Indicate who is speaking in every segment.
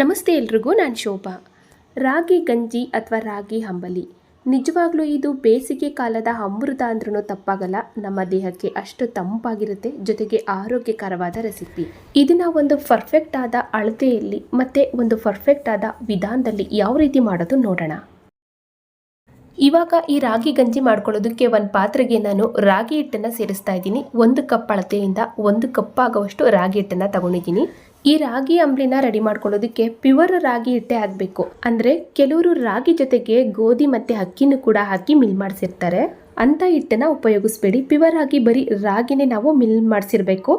Speaker 1: ನಮಸ್ತೆ ಎಲ್ರಿಗೂ, ನಾನು ಶೋಭಾ. ರಾಗಿ ಗಂಜಿ ಅಥವಾ ರಾಗಿ ಹಂಬಲಿ. ನಿಜವಾಗ್ಲೂ ಇದು ಬೇಸಿಗೆ ಕಾಲದ ಅಮೃತ ಅಂದ್ರೂ ತಪ್ಪಾಗಲ್ಲ. ನಮ್ಮ ದೇಹಕ್ಕೆ ಅಷ್ಟು ತಂಪಾಗಿರುತ್ತೆ, ಜೊತೆಗೆ ಆರೋಗ್ಯಕರವಾದ ರೆಸಿಪಿ. ಇದನ್ನ ಒಂದು ಪರ್ಫೆಕ್ಟ್ ಆದ ಅಳತೆಯಲ್ಲಿ ಮತ್ತೆ ಒಂದು ಪರ್ಫೆಕ್ಟ್ ಆದ ವಿಧಾನದಲ್ಲಿ ಯಾವ ರೀತಿ ಮಾಡೋದು ನೋಡೋಣ. ಇವಾಗ ಈ ರಾಗಿ ಗಂಜಿ ಮಾಡ್ಕೊಳ್ಳೋದಕ್ಕೆ ಒಂದು ಪಾತ್ರೆಗೆ ನಾನು ರಾಗಿ ಹಿಟ್ಟನ್ನು ಸೇರಿಸ್ತಾ ಇದ್ದೀನಿ. ಒಂದು ಕಪ್ ಅಳತೆಯಿಂದ ಒಂದು ಕಪ್ ಆಗುವಷ್ಟು ರಾಗಿ ಹಿಟ್ಟನ್ನು ತಗೊಂಡಿದ್ದೀನಿ. ಈ ರಾಗಿ ಅಂಬ್ಲಿನ ರೆಡಿ ಮಾಡ್ಕೊಳ್ಳೋದಕ್ಕೆ ಪ್ಯೂರ್ ರಾಗಿ ಹಿಟ್ಟೆ ಆಗಬೇಕು ಅಂದರೆ ಕೆಲವರು ರಾಗಿ ಜೊತೆಗೆ ಗೋಧಿ ಮತ್ತು ಅಕ್ಕಿನೂ ಕೂಡ ಹಾಕಿ ಮಿಲ್ ಮಾಡಿಸಿರ್ತಾರೆ. ಅಂಥ ಹಿಟ್ಟನ್ನು ಉಪಯೋಗಿಸ್ಬೇಡಿ. ಪ್ಯೂರ್ ಆಗಿ ಬರೀ ರಾಗಿನೇ ನಾವು ಮಿಲ್ ಮಾಡಿಸಿರ್ಬೇಕು.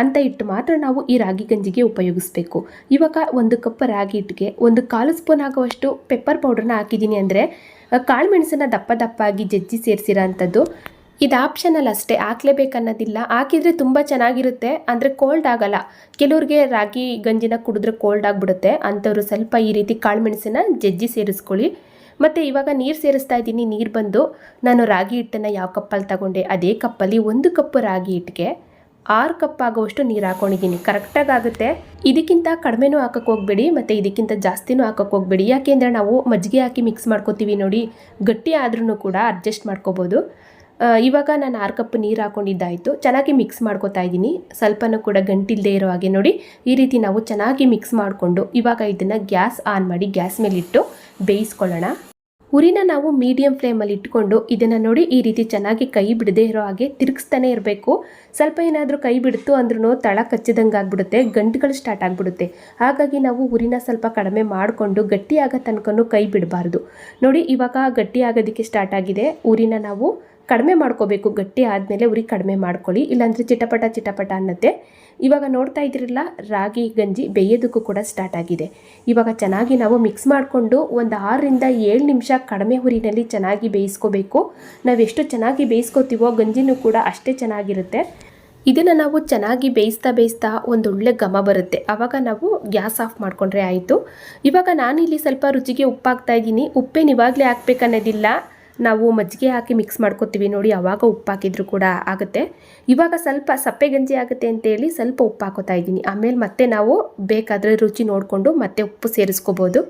Speaker 1: ಅಂಥ ಹಿಟ್ಟು ಮಾತ್ರ ನಾವು ಈ ರಾಗಿ ಗಂಜಿಗೆ ಉಪಯೋಗಿಸ್ಬೇಕು. ಇವಾಗ ಒಂದು ಕಪ್ ರಾಗಿ ಹಿಟ್ಟಿಗೆ ಒಂದು ಕಾಲು ಸ್ಪೂನ್ ಆಗುವಷ್ಟು ಪೆಪ್ಪರ್ ಪೌಡ್ರನ್ನ ಹಾಕಿದ್ದೀನಿ ಅಂದರೆ, ಕಾಳು ಮೆಣಸನ್ನ ದಪ್ಪ ದಪ್ಪಾಗಿ ಜಜ್ಜಿ ಸೇರಿಸಿರೋ ಅಂಥದ್ದು ಇದು ಆಪ್ಷನಲ್ ಅಷ್ಟೇ, ಹಾಕ್ಲೇಬೇಕನ್ನೋದಿಲ್ಲ. ಹಾಕಿದರೆ ತುಂಬ ಚೆನ್ನಾಗಿರುತ್ತೆ, ಅಂದರೆ ಕೋಲ್ಡ್ ಆಗಲ್ಲ. ಕೆಲವ್ರಿಗೆ ರಾಗಿ ಗಂಜಿನ ಕುಡಿದ್ರೆ ಕೋಲ್ಡ್ ಆಗಿಬಿಡುತ್ತೆ. ಅಂಥವ್ರು ಸ್ವಲ್ಪ ಈ ರೀತಿ ಕಾಳು ಮೆಣಸನ್ನ ಜಜ್ಜಿ ಸೇರಿಸ್ಕೊಳ್ಳಿ. ಮತ್ತು ಇವಾಗ ನೀರು ಸೇರಿಸ್ತಾ ಇದ್ದೀನಿ, ನೀರು ಬಂದು. ನಾನು ರಾಗಿ ಹಿಟ್ಟನ್ನು ಯಾವ ಕಪ್ಪಲ್ಲಿ ತಗೊಂಡೆ, ಅದೇ ಕಪ್ಪಲ್ಲಿ ಒಂದು ಕಪ್ ರಾಗಿ ಹಿಟ್ಟಿಗೆ ಆರು ಕಪ್ ಆಗುವಷ್ಟು ನೀರು ಹಾಕೊಂಡಿದ್ದೀನಿ. ಕರೆಕ್ಟಾಗಿ ಆಗುತ್ತೆ. ಇದಕ್ಕಿಂತ ಕಡಿಮೆನೂ ಹಾಕಕ್ಕೆ ಹೋಗ್ಬೇಡಿ, ಮತ್ತು ಇದಕ್ಕಿಂತ ಜಾಸ್ತಿನೂ ಹಾಕಕ್ಕೆ ಹೋಗ್ಬೇಡಿ. ಯಾಕೆಂದರೆ ನಾವು ಮಜ್ಜಿಗೆ ಹಾಕಿ ಮಿಕ್ಸ್ ಮಾಡ್ಕೋತೀವಿ ನೋಡಿ, ಗಟ್ಟಿ ಆದ್ರೂ ಕೂಡ ಅಡ್ಜಸ್ಟ್ ಮಾಡ್ಕೋಬೋದು. ಇವಾಗ ನಾನು ಆರು ಕಪ್ ನೀರು ಹಾಕೊಂಡಿದ್ದಾಯಿತು. ಚೆನ್ನಾಗಿ ಮಿಕ್ಸ್ ಮಾಡ್ಕೋತಾ ಇದ್ದೀನಿ. ಸ್ವಲ್ಪನೂ ಕೂಡ ಗಂಟಿಲ್ಲದೆ ಇರೋ ಹಾಗೆ ನೋಡಿ, ಈ ರೀತಿ ನಾವು ಚೆನ್ನಾಗಿ ಮಿಕ್ಸ್ ಮಾಡಿಕೊಂಡು ಇವಾಗ ಇದನ್ನು ಗ್ಯಾಸ್ ಆನ್ ಮಾಡಿ ಗ್ಯಾಸ್ ಮೇಲಿಟ್ಟು ಬೇಯಿಸ್ಕೊಳ್ಳೋಣ. ಉರಿನ ನಾವು ಮೀಡಿಯಂ ಫ್ಲೇಮಲ್ಲಿ ಇಟ್ಕೊಂಡು ಇದನ್ನು ನೋಡಿ ಈ ರೀತಿ ಚೆನ್ನಾಗಿ ಕೈ ಬಿಡದೇ ಇರೋ ಹಾಗೆ ತಿರುಗಿಸ್ತಾನೆ ಇರಬೇಕು. ಸ್ವಲ್ಪ ಏನಾದರೂ ಕೈ ಬಿಡ್ತು ಅಂದ್ರೂ ತಳ ಕಚ್ಚಿದಂಗೆ ಆಗ್ಬಿಡುತ್ತೆ, ಗಂಟುಗಳು ಸ್ಟಾರ್ಟ್ ಆಗಿಬಿಡುತ್ತೆ. ಹಾಗಾಗಿ ನಾವು ಉರಿನ ಸ್ವಲ್ಪ ಕಡಿಮೆ ಮಾಡಿಕೊಂಡು ಗಟ್ಟಿಯಾಗೋ ತನಕನೂ ಕೈ ಬಿಡಬಾರ್ದು. ನೋಡಿ, ಇವಾಗ ಗಟ್ಟಿಯಾಗೋದಕ್ಕೆ ಸ್ಟಾರ್ಟ್ ಆಗಿದೆ. ಉರಿನ ನಾವು ಕಡಿಮೆ ಮಾಡ್ಕೋಬೇಕು, ಗಟ್ಟಿ ಆದಮೇಲೆ ಉರಿ ಕಡಿಮೆ ಮಾಡ್ಕೊಳ್ಳಿ. ಇಲ್ಲಾಂದರೆ ಚಿಟಪಟ ಚಿಟಪಟ ಅನ್ನತ್ತೆ. ಇವಾಗ ನೋಡ್ತಾ ಇದ್ರಲ್ಲ ರಾಗಿ, ಗಂಜಿ ಬೇಯೋದಕ್ಕೂ ಕೂಡ ಸ್ಟಾರ್ಟ್ ಆಗಿದೆ. ಇವಾಗ ಚೆನ್ನಾಗಿ ನಾವು ಮಿಕ್ಸ್ ಮಾಡಿಕೊಂಡು ಒಂದು ಆರರಿಂದ ಏಳು ನಿಮಿಷ ಕಡಿಮೆ ಹುರಿನಲ್ಲಿ ಚೆನ್ನಾಗಿ ಬೇಯಿಸ್ಕೋಬೇಕು. ನಾವೆಷ್ಟು ಚೆನ್ನಾಗಿ ಬೇಯಿಸ್ಕೋತೀವೋ ಗಂಜಿನೂ ಕೂಡ ಅಷ್ಟೇ ಚೆನ್ನಾಗಿರುತ್ತೆ. ಇದನ್ನು ನಾವು ಚೆನ್ನಾಗಿ ಬೇಯಿಸ್ತಾ ಬೇಯಿಸ್ತಾ ಒಂದು ಒಳ್ಳೆ ಘಮ ಬರುತ್ತೆ. ಆವಾಗ ನಾವು ಗ್ಯಾಸ್ ಆಫ್ ಮಾಡಿಕೊಂಡ್ರೆ ಆಯಿತು. ಇವಾಗ ನಾನಿಲ್ಲಿ ಸ್ವಲ್ಪ ರುಚಿಗೆ ಉಪ್ಪಾಗ್ತಾ ಇದ್ದೀನಿ. ಉಪ್ಪೇನು ಇವಾಗಲೇ ಹಾಕ್ಬೇಕನ್ನೋದಿಲ್ಲ. ನಾವು ಮಜ್ಜಿಗೆ ಹಾಕಿ ಮಿಕ್ಸ್ ಮಾಡ್ಕೋತೀವಿ ನೋಡಿ ಆವಾಗ ಉಪ್ಪು ಹಾಕಿದ್ರು ಕೂಡ ಆಗುತ್ತೆ. ಇವಾಗ ಸ್ವಲ್ಪ ಸಪ್ಪೆ ಗಂಜಿ ಆಗುತ್ತೆ ಅಂತೇಳಿ ಸ್ವಲ್ಪ ಉಪ್ಪು ಹಾಕೋತಾ ಇದ್ದೀನಿ. ಆಮೇಲೆ ಮತ್ತೆ ನಾವು ಬೇಕಾದರೆ ರುಚಿ ನೋಡಿಕೊಂಡು ಮತ್ತೆ ಉಪ್ಪು ಸೇರಿಸ್ಕೋಬೋದು.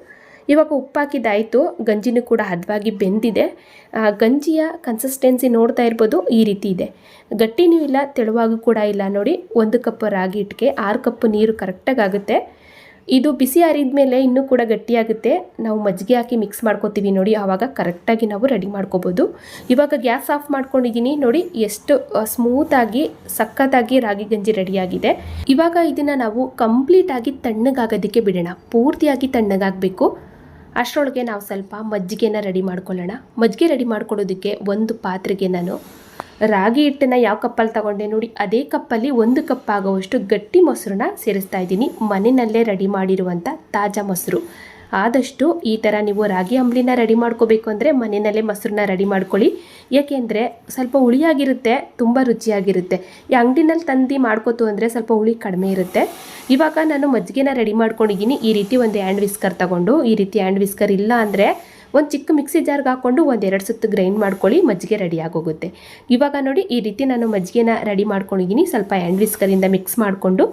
Speaker 1: ಇವಾಗ ಉಪ್ಪು ಹಾಕಿದ್ದಾಯಿತು ಗಂಜಿನೂ ಕೂಡ ಹದವಾಗಿ ಬೆಂದಿದೆ. ಗಂಜಿಯ ಕನ್ಸಿಸ್ಟೆನ್ಸಿ ನೋಡ್ತಾ ಇರ್ಬೋದು, ಈ ರೀತಿ ಇದೆ. ಗಟ್ಟಿನೂ ಇಲ್ಲ, ತೆಳುವಾಗೂ ಕೂಡ ಇಲ್ಲ ನೋಡಿ. ಒಂದು ಕಪ್ ರಾಗಿ ಹಿಟ್ಟಿಗೆ ಆರು ಕಪ್ ನೀರು ಕರೆಕ್ಟಾಗಿ ಆಗುತ್ತೆ. ಇದು ಬಿಸಿ ಆರಿದ ಮೇಲೆ ಇನ್ನೂ ಕೂಡ ಗಟ್ಟಿಯಾಗುತ್ತೆ. ನಾವು ಮಜ್ಜಿಗೆ ಹಾಕಿ ಮಿಕ್ಸ್ ಮಾಡ್ಕೋತೀವಿ ನೋಡಿ, ಆವಾಗ ಕರೆಕ್ಟಾಗಿ ನಾವು ರೆಡಿ ಮಾಡ್ಕೋಬೋದು. ಇವಾಗ ಗ್ಯಾಸ್ ಆಫ್ ಮಾಡ್ಕೊಂಡಿದ್ದೀನಿ ನೋಡಿ, ಎಷ್ಟು ಸ್ಮೂತಾಗಿ ಸಖತ್ತಾಗಿ ರಾಗಿ ಗಂಜಿ ರೆಡಿಯಾಗಿದೆ ಇವಾಗ ಇದನ್ನು ನಾವು ಕಂಪ್ಲೀಟಾಗಿ ತಣ್ಣಗಾಗೋದಕ್ಕೆ ಬಿಡೋಣ. ಪೂರ್ತಿಯಾಗಿ ತಣ್ಣಗಾಗಬೇಕು. ಅಷ್ಟರೊಳಗೆ ನಾವು ಸ್ವಲ್ಪ ಮಜ್ಜಿಗೆನ ರೆಡಿ ಮಾಡ್ಕೊಳ್ಳೋಣ. ಮಜ್ಜಿಗೆ ರೆಡಿ ಮಾಡ್ಕೊಳ್ಳೋದಕ್ಕೆ ಒಂದು ಪಾತ್ರೆಗೆ ನಾನು ರಾಗಿ ಹಿಟ್ಟನ್ನು ಯಾವ ಕಪ್ಪಲ್ಲಿ ತಗೊಂಡೆ ನೋಡಿ, ಅದೇ ಕಪ್ಪಲ್ಲಿ ಒಂದು ಕಪ್ ಆಗುವಷ್ಟು ಗಟ್ಟಿ ಮೊಸರನ್ನ ಸೇರಿಸ್ತಾ ಇದ್ದೀನಿ. ಮನೆಯಲ್ಲೇ ರೆಡಿ ಮಾಡಿರುವಂಥ ತಾಜಾ ಮೊಸರು. ಆದಷ್ಟು ಈ ಥರ ನೀವು ರಾಗಿ ಅಂಬ್ಲಿನ ರೆಡಿ ಮಾಡ್ಕೋಬೇಕು ಅಂದರೆ ಮನೆಯಲ್ಲೇ ಮೊಸರನ್ನ ರೆಡಿ ಮಾಡ್ಕೊಳ್ಳಿ. ಏಕೆಂದರೆ ಸ್ವಲ್ಪ ಹುಳಿಯಾಗಿರುತ್ತೆ, ತುಂಬ ರುಚಿಯಾಗಿರುತ್ತೆ. ಈ ಅಂಗಡಿನಲ್ಲಿ ತಂದು ಮಾಡ್ಕೋತು ಅಂದರೆ ಸ್ವಲ್ಪ ಹುಳಿ ಕಡಿಮೆ ಇರುತ್ತೆ. ಇವಾಗ ನಾನು ಮಜ್ಜಿಗೆನ ರೆಡಿ ಮಾಡ್ಕೊಂಡಿದ್ದೀನಿ. ಈ ರೀತಿ ಒಂದು ಹ್ಯಾಂಡ್ ವಿಸ್ಕರ್ ತಗೊಂಡು, ಈ ರೀತಿ ಹ್ಯಾಂಡ್ ವಿಸ್ಕರ್ ಇಲ್ಲ ಅಂದರೆ ಒಂದು ಚಿಕ್ಕ ಮಿಕ್ಸಿ ಜಾರ್ಗೆ ಹಾಕ್ಕೊಂಡು ಒಂದು ಎರಡು ಸುತ್ತು ಗ್ರೈಂಡ್ ಮಾಡ್ಕೊಳ್ಳಿ, ಮಜ್ಜಿಗೆ ರೆಡಿ ಆಗೋಗುತ್ತೆ. ಇವಾಗ ನೋಡಿ, ಈ ರೀತಿ ನಾನು ಮಜ್ಜಿಗೆನ ರೆಡಿ ಮಾಡ್ಕೊಂಡಿದ್ದೀನಿ. ಸ್ವಲ್ಪ ಹ್ಯಾಂಡ್ ವಿಸ್ಕರಿಂದ ಮಿಕ್ಸ್ ಮಾಡಿಕೊಂಡು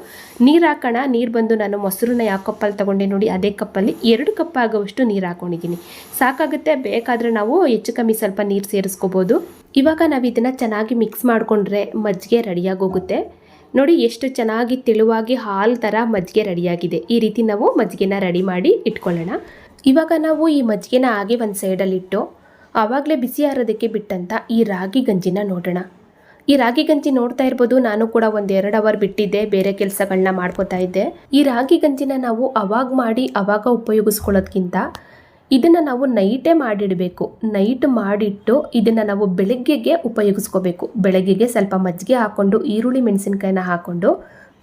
Speaker 1: ನೀರು ಹಾಕೋಣ. ನೀರು ಬಂದು ನಾನು ಮೊಸರನ್ನ ಯಾವ ಕಪ್ಪಲ್ಲಿ ತೊಗೊಂಡೆ ನೋಡಿ, ಅದೇ ಕಪ್ಪಲ್ಲಿ ಎರಡು ಕಪ್ ಆಗುವಷ್ಟು ನೀರು ಹಾಕ್ಕೊಂಡಿದ್ದೀನಿ ಸಾಕಾಗುತ್ತೆ, ಬೇಕಾದರೆ ನಾವು ಹೆಚ್ಚು ಕಮ್ಮಿ ಸ್ವಲ್ಪ ನೀರು ಸೇರಿಸ್ಕೋಬೋದು. ಇವಾಗ ನಾವು ಇದನ್ನು ಚೆನ್ನಾಗಿ ಮಿಕ್ಸ್ ಮಾಡಿಕೊಂಡ್ರೆ ಮಜ್ಜಿಗೆ ರೆಡಿಯಾಗೋಗುತ್ತೆ ನೋಡಿ, ಎಷ್ಟು ಚೆನ್ನಾಗಿ ತೆಳುವಾಗಿ ಹಾಲು ಥರ ಮಜ್ಜಿಗೆ ರೆಡಿಯಾಗಿದೆ ಈ ರೀತಿ ನಾವು ಮಜ್ಜಿಗೆನ ರೆಡಿ ಮಾಡಿ ಇಟ್ಕೊಳ್ಳೋಣ. ಇವಾಗ ನಾವು ಈ ಮಜ್ಜಿಗೆನ ಹಾಗೆ ಒಂದು ಸೈಡಲ್ಲಿಟ್ಟು ಆವಾಗಲೇ ಬಿಸಿ ಆರೋದಕ್ಕೆ ಬಿಟ್ಟಂತ ಈ ರಾಗಿ ಗಂಜಿನ ನೋಡೋಣ. ಈ ರಾಗಿ ಗಂಜಿ ನೋಡ್ತಾ ಇರ್ಬೋದು, ನಾನು ಕೂಡ ಒಂದು ಎರಡು ಅವರ್ ಬಿಟ್ಟಿದ್ದೆ, ಬೇರೆ ಕೆಲಸಗಳನ್ನ ಮಾಡ್ಕೋತಾ ಇದ್ದೆ. ಈ ರಾಗಿ ಗಂಜಿನ ನಾವು ಅವಾಗ ಮಾಡಿ, ಅವಾಗ ಉಪಯೋಗಿಸ್ಕೊಳ್ಳೋದ್ಕಿಂತ ಇದನ್ನು ನಾವು ನೈಟೇ ಮಾಡಿಡಬೇಕು. ನೈಟ್ ಮಾಡಿಟ್ಟು ಇದನ್ನು ನಾವು ಬೆಳಗ್ಗೆಗೆ ಉಪಯೋಗಿಸ್ಕೋಬೇಕು. ಬೆಳಗ್ಗೆಗೆ ಸ್ವಲ್ಪ ಮಜ್ಜಿಗೆ ಹಾಕ್ಕೊಂಡು ಈರುಳ್ಳಿ, ಮೆಣಸಿನ್ಕಾಯಿನ ಹಾಕ್ಕೊಂಡು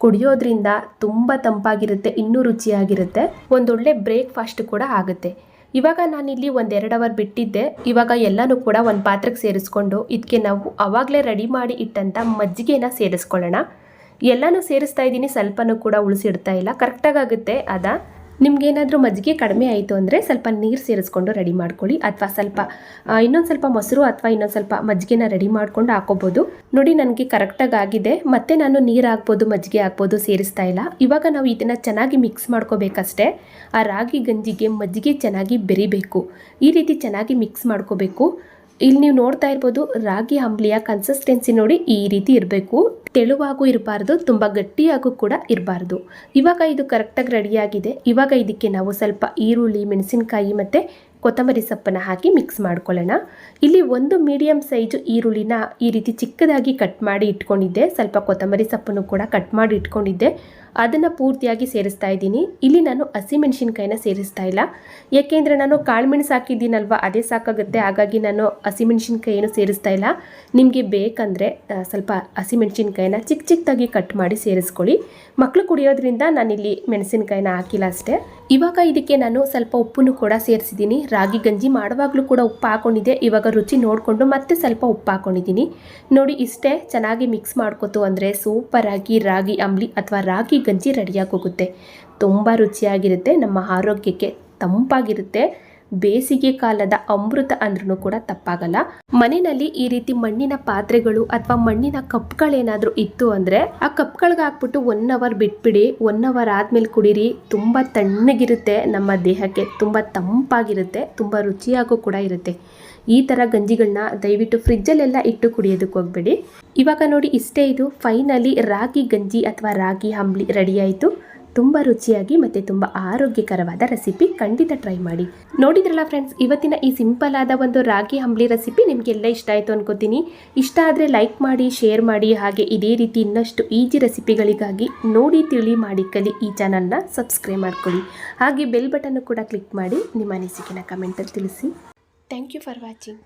Speaker 1: ಕುಡಿಯೋದ್ರಿಂದ ತುಂಬ ತಂಪಾಗಿರುತ್ತೆ, ಇನ್ನೂ ರುಚಿಯಾಗಿರುತ್ತೆ. ಒಂದೊಳ್ಳೆ ಬ್ರೇಕ್ಫಾಸ್ಟ್ ಕೂಡ ಆಗುತ್ತೆ. ಇವಾಗ ನಾನಿಲ್ಲಿ ಒಂದೆರಡು ಅವರ್ ಬಿಟ್ಟಿದ್ದೆ. ಇವಾಗ ಎಲ್ಲನೂ ಕೂಡ ಒಂದು ಪಾತ್ರೆಗೆ ಸೇರಿಸ್ಕೊಂಡು ಇದಕ್ಕೆ ನಾವು ಆವಾಗಲೇ ರೆಡಿ ಮಾಡಿ ಇಟ್ಟಂಥ ಮಜ್ಜಿಗೆನ ಸೇರಿಸ್ಕೊಳ್ಳೋಣ. ಎಲ್ಲನೂ ಸೇರಿಸ್ತಾ ಇದ್ದೀನಿ, ಸ್ವಲ್ಪನೂ ಕೂಡ ಉಳಿಸಿಡ್ತಾ ಇಲ್ಲ. ಕರೆಕ್ಟಾಗಿ ಆಗುತ್ತೆ, ಅದ? ನಿಮ್ಗೇನಾದರೂ ಮಜ್ಜಿಗೆ ಕಡಿಮೆ ಆಯಿತು ಅಂದರೆ ಸ್ವಲ್ಪ ನೀರು ಸೇರಿಸ್ಕೊಂಡು ರೆಡಿ ಮಾಡ್ಕೊಳ್ಳಿ. ಅಥವಾ ಸ್ವಲ್ಪ ಇನ್ನೊಂದು ಸ್ವಲ್ಪ ಮೊಸರು ಅಥವಾ ಇನ್ನೊಂದು ಸ್ವಲ್ಪ ಮಜ್ಜಿಗೆನ ರೆಡಿ ಮಾಡ್ಕೊಂಡು ಹಾಕೋಬೋದು. ನೋಡಿ ನನಗೆ ಕರೆಕ್ಟಾಗಿ ಆಗಿದೆ. ಮತ್ತೆ ನಾನು ನೀರು ಹಾಕ್ಬೋದು, ಮಜ್ಜಿಗೆ ಹಾಕ್ಬೋದು ಸೇರಿಸ್ತಾ ಇಲ್ಲ. ಇವಾಗ ನಾವು ಇದನ್ನು ಚೆನ್ನಾಗಿ ಮಿಕ್ಸ್ ಮಾಡ್ಕೋಬೇಕಷ್ಟೇ. ಆ ರಾಗಿ ಗಂಜಿಗೆ ಮಜ್ಜಿಗೆ ಚೆನ್ನಾಗಿ ಬೆರಿಬೇಕು. ಈ ರೀತಿ ಚೆನ್ನಾಗಿ ಮಿಕ್ಸ್ ಮಾಡ್ಕೋಬೇಕು. ಇಲ್ಲಿ ನೀವು ನೋಡ್ತಾ ಇರ್ಬೋದು, ರಾಗಿ ಅಂಬ್ಲಿಯ ಕನ್ಸಿಸ್ಟೆನ್ಸಿ ನೋಡಿ ಈ ರೀತಿ ಇರಬೇಕು. ತೆಳುವಾಗೂ ಇರಬಾರ್ದು, ತುಂಬ ಗಟ್ಟಿಯಾಗೂ ಕೂಡ ಇರಬಾರ್ದು. ಇವಾಗ ಇದು ಕರೆಕ್ಟಾಗಿ ರೆಡಿಯಾಗಿದೆ ಇವಾಗ ಇದಕ್ಕೆ ನಾವು ಸ್ವಲ್ಪ ಈರುಳ್ಳಿ, ಮೆಣಸಿನಕಾಯಿ ಮತ್ತು ಕೊತ್ತಂಬರಿ ಸೊಪ್ಪನ್ನು ಹಾಕಿ ಮಿಕ್ಸ್ ಮಾಡ್ಕೊಳ್ಳೋಣ. ಇಲ್ಲಿ ಒಂದು ಮೀಡಿಯಮ್ ಸೈಜು ಈರುಳ್ಳಿನ ಈ ರೀತಿ ಚಿಕ್ಕದಾಗಿ ಕಟ್ ಮಾಡಿ ಇಟ್ಕೊಂಡಿದ್ದೆ. ಸ್ವಲ್ಪ ಕೊತ್ತಂಬರಿ ಸೊಪ್ಪನ್ನು ಕೂಡ ಕಟ್ ಮಾಡಿ ಇಟ್ಕೊಂಡಿದ್ದೆ. ಅದನ್ನು ಪೂರ್ತಿಯಾಗಿ ಸೇರಿಸ್ತಾ ಇದ್ದೀನಿ. ಇಲ್ಲಿ ನಾನು ಹಸಿಮೆಣಸಿನ್ಕಾಯಿನ ಸೇರಿಸ್ತಾ ಇಲ್ಲ. ಏಕೆಂದರೆ ನಾನು ಕಾಳುಮೆಣಸು ಹಾಕಿದ್ದೀನಲ್ವ, ಅದೇ ಸಾಕಾಗುತ್ತೆ. ಹಾಗಾಗಿ ನಾನು ಹಸಿ ಏನು ಸೇರಿಸ್ತಾ ಇಲ್ಲ. ನಿಮಗೆ ಬೇಕಂದರೆ ಸ್ವಲ್ಪ ಸ್ವಲ್ಪ ಹಸಿಮೆಣಸಿನ್ಕಾಯಿನ ಚಿಕ್ಕ ಚಿಕ್ಕದಾಗಿ ಕಟ್ ಮಾಡಿ ಸೇರಿಸ್ಕೊಳ್ಳಿ. ಮಕ್ಕಳು ಕುಡಿಯೋದ್ರಿಂದ ನಾನಿಲ್ಲಿ ಮೆಣಸಿನ್ಕಾಯಿನ ಹಾಕಿಲ್ಲ ಅಷ್ಟೇ. ಇವಾಗ ಇದಕ್ಕೆ ನಾನು ಸ್ವಲ್ಪ ಉಪ್ಪನ್ನು ಕೂಡ ಸೇರಿಸಿದ್ದೀನಿ. ರಾಗಿ ಗಂಜಿ ಮಾಡುವಾಗಲೂ ಕೂಡ ಉಪ್ಪು ಹಾಕೊಂಡಿದ್ದೆ. ಇವಾಗ ರುಚಿ ನೋಡಿಕೊಂಡು ಮತ್ತೆ ಸ್ವಲ್ಪ ಉಪ್ಪು ಹಾಕೊಂಡಿದ್ದೀನಿ. ನೋಡಿ, ಇಷ್ಟೇ ಚೆನ್ನಾಗಿ ಮಿಕ್ಸ್ ಮಾಡ್ಕೊತು ಅಂದರೆ ಸೂಪರಾಗಿ ರಾಗಿ ಅಂಬ್ಲಿ ಅಥವಾ ರಾಗಿ ಗಂಜಿ ರೆಡಿಯಾಗಿ ಹೋಗುತ್ತೆ. ತುಂಬ ರುಚಿಯಾಗಿರುತ್ತೆ. ನಮ್ಮ ಆರೋಗ್ಯಕ್ಕೆ ತಂಪಾಗಿರುತ್ತೆ. ಬೇಸಿಗೆ ಕಾಲದ ಅಮೃತ ಅಂದ್ರೂ ಕೂಡ ತಪ್ಪಾಗಲ್ಲ. ಮನೆಯಲ್ಲಿ ಈ ರೀತಿ ಮಣ್ಣಿನ ಪಾತ್ರೆಗಳು ಅಥವಾ ಮಣ್ಣಿನ ಕಪ್ಗಳೇನಾದರೂ ಇತ್ತು ಅಂದರೆ ಆ ಕಪ್ಗಳಿಗೆ ಹಾಕ್ಬಿಟ್ಟು ಒನ್ ಅವರ್ ಬಿಟ್ಬಿಡಿ ಒನ್ ಅವರ್ ಆದಮೇಲೆ ಕುಡೀರಿ, ತುಂಬ ತಣ್ಣಗಿರುತ್ತೆ, ನಮ್ಮ ದೇಹಕ್ಕೆ ತುಂಬ ತಂಪಾಗಿರುತ್ತೆ, ತುಂಬ ರುಚಿಯಾಗೂ ಕೂಡ ಇರುತ್ತೆ. ಈ ಥರ ಗಂಜಿಗಳನ್ನ ದಯವಿಟ್ಟು ಫ್ರಿಜ್ಜಲ್ಲೆಲ್ಲ ಇಟ್ಟು ಕುಡಿಯೋದಕ್ಕೆ ಹೋಗ್ಬೇಡಿ. ಇವಾಗ ನೋಡಿ ಇಷ್ಟೇ ಇದು ಫೈನಲಿ ರಾಗಿ ಗಂಜಿ ಅಥವಾ ರಾಗಿ ಅಂಬ್ಲಿ ರೆಡಿ ಆಯಿತು. ತುಂಬ ರುಚಿಯಾಗಿ ಮತ್ತು ತುಂಬ ಆರೋಗ್ಯಕರವಾದ ರೆಸಿಪಿ ಖಂಡಿತ ಟ್ರೈ ಮಾಡಿ. ನೋಡಿದ್ರಲ್ಲ ಫ್ರೆಂಡ್ಸ್ ಇವತ್ತಿನ ಈ ಸಿಂಪಲ್ ಆದ ಒಂದು ರಾಗಿ ಅಂಬ್ಲಿ ರೆಸಿಪಿ ನಿಮಗೆಲ್ಲ ಇಷ್ಟ ಆಯಿತು ಅನ್ಕೋತೀನಿ. ಇಷ್ಟ ಆದರೆ ಲೈಕ್ ಮಾಡಿ ಶೇರ್ ಮಾಡಿ, ಹಾಗೆ ಇದೇ ರೀತಿ ಇನ್ನಷ್ಟು ಈಜಿ ರೆಸಿಪಿಗಳಿಗಾಗಿ ನೋಡಿ, ತಿಳಿ, ಮಾಡಿ, ಕಲಿ ಈ ಚಾನಲ್ನ ಸಬ್ಸ್ಕ್ರೈಬ್ ಮಾಡ್ಕೊಳ್ಳಿ. ಹಾಗೆ ಬೆಲ್ ಬಟನ್ನು ಕೂಡ ಕ್ಲಿಕ್ ಮಾಡಿ ನಿಮ್ಮ ಅನಿಸಿಕೆನ ಕಮೆಂಟಲ್ಲಿ ತಿಳಿಸಿ. Thank you for watching